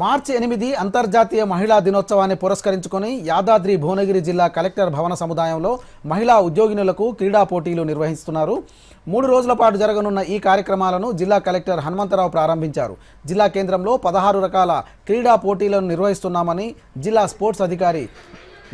మార్చి ఎనిమిది అంతర్జాతీయ మహిళా దినోత్సవాన్ని పురస్కరించుకొని యాదాద్రి భువనగిరి జిల్లా కలెక్టర్ భవన సముదాయంలో మహిళా ఉద్యోగినులకు క్రీడా పోటీలు నిర్వహిస్తున్నారు. మూడు రోజుల పాటు జరగనున్న ఈ కార్యక్రమాలను జిల్లా కలెక్టర్ హనుమంతరావు ప్రారంభించారు. జిల్లా కేంద్రంలో పదహారు రకాల క్రీడా పోటీలను నిర్వహిస్తున్నామని జిల్లా స్పోర్ట్స్ అధికారి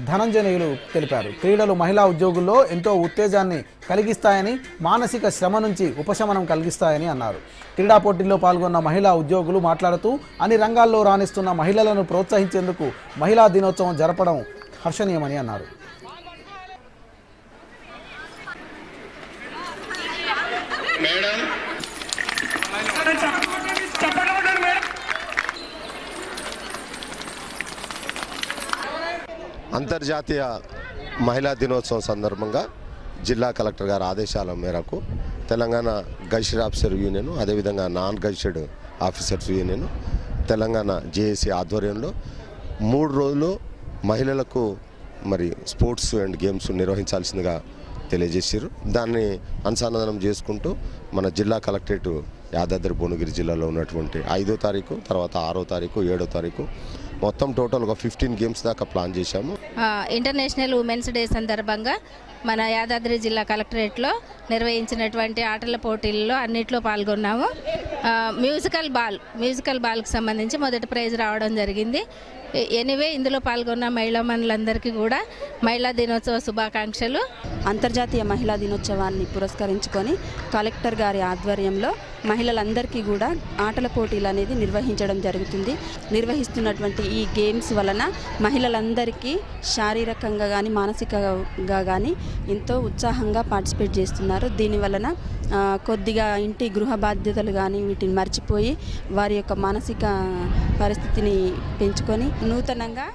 ధనంజనీయులు తెలిపారు. క్రీడలు మహిళా ఉద్యోగుల్లో ఎంతో ఉత్తేజాన్ని కలిగిస్తాయని మానసిక శ్రమ నుంచి ఉపశమనం కలిగిస్తాయని అన్నారు. క్రీడా పోటీల్లో పాల్గొన్న మహిళా ఉద్యోగులు మాట్లాడుతూ అన్ని రంగాల్లో రాణిస్తున్న మహిళలను ప్రోత్సహించేందుకు మహిళా దినోత్సవం జరపడం హర్షణీయమని అన్నారు. మేడం. అంతర్జాతీయ మహిళా దినోత్సవం సందర్భంగా జిల్లా కలెక్టర్ గారి ఆదేశాల మేరకు తెలంగాణ గజిస్టర్ ఆఫీసర్ యూనియన్ అదేవిధంగా non gazetted officers union Telangana JAC ఆధ్వర్యంలో మూడు రోజులు మహిళలకు మరి స్పోర్ట్స్ అండ్ గేమ్స్ నిర్వహించాల్సిందిగా తెలియజేశారు. దాన్ని అనుసంధానం చేసుకుంటూ మన జిల్లా కలెక్టరేట్ యాదాద్రి భువనగిరి జిల్లాలో ఉన్నటువంటి ఐదో తారీఖు తర్వాత ఆరో తారీఖు ఏడో తారీఖు. మొత్తం టోటల్ ఒక ఫిఫ్టీన్ గేమ్స్ దాకా ప్లాన్ చేశాము. ఇంటర్నేషనల్ ఉమెన్స్ డే సందర్భంగా మన యాదాద్రి జిల్లా కలెక్టరేట్లో నిర్వహించినటువంటి ఆటల పోటీల్లో అన్నిట్లో పాల్గొన్నాము. మ్యూజికల్ బాల్ మ్యూజికల్ బాల్కి సంబంధించి మొదటి ప్రైజ్ రావడం జరిగింది. ఎనివే ఇందులో పాల్గొన్న మహిళా మనులందరికీ కూడా మహిళా దినోత్సవ శుభాకాంక్షలు. అంతర్జాతీయ మహిళా దినోత్సవాన్ని పురస్కరించుకొని కలెక్టర్ గారి ఆధ్వర్యంలో మహిళలందరికీ కూడా ఆటల పోటీలు అనేది నిర్వహించడం జరుగుతుంది. నిర్వహిస్తున్నటువంటి ఈ గేమ్స్ వలన మహిళలందరికీ శారీరకంగా కానీ మానసికంగా కానీ ఎంతో ఉత్సాహంగా పార్టిసిపేట్ చేస్తున్నారు. దీని వలన కొద్దిగా ఇంటి గృహ బాధ్యతలు కానీ వీటిని మర్చిపోయి వారి యొక్క మానసిక పరిస్థితిని పెంచుకొని నూతనంగా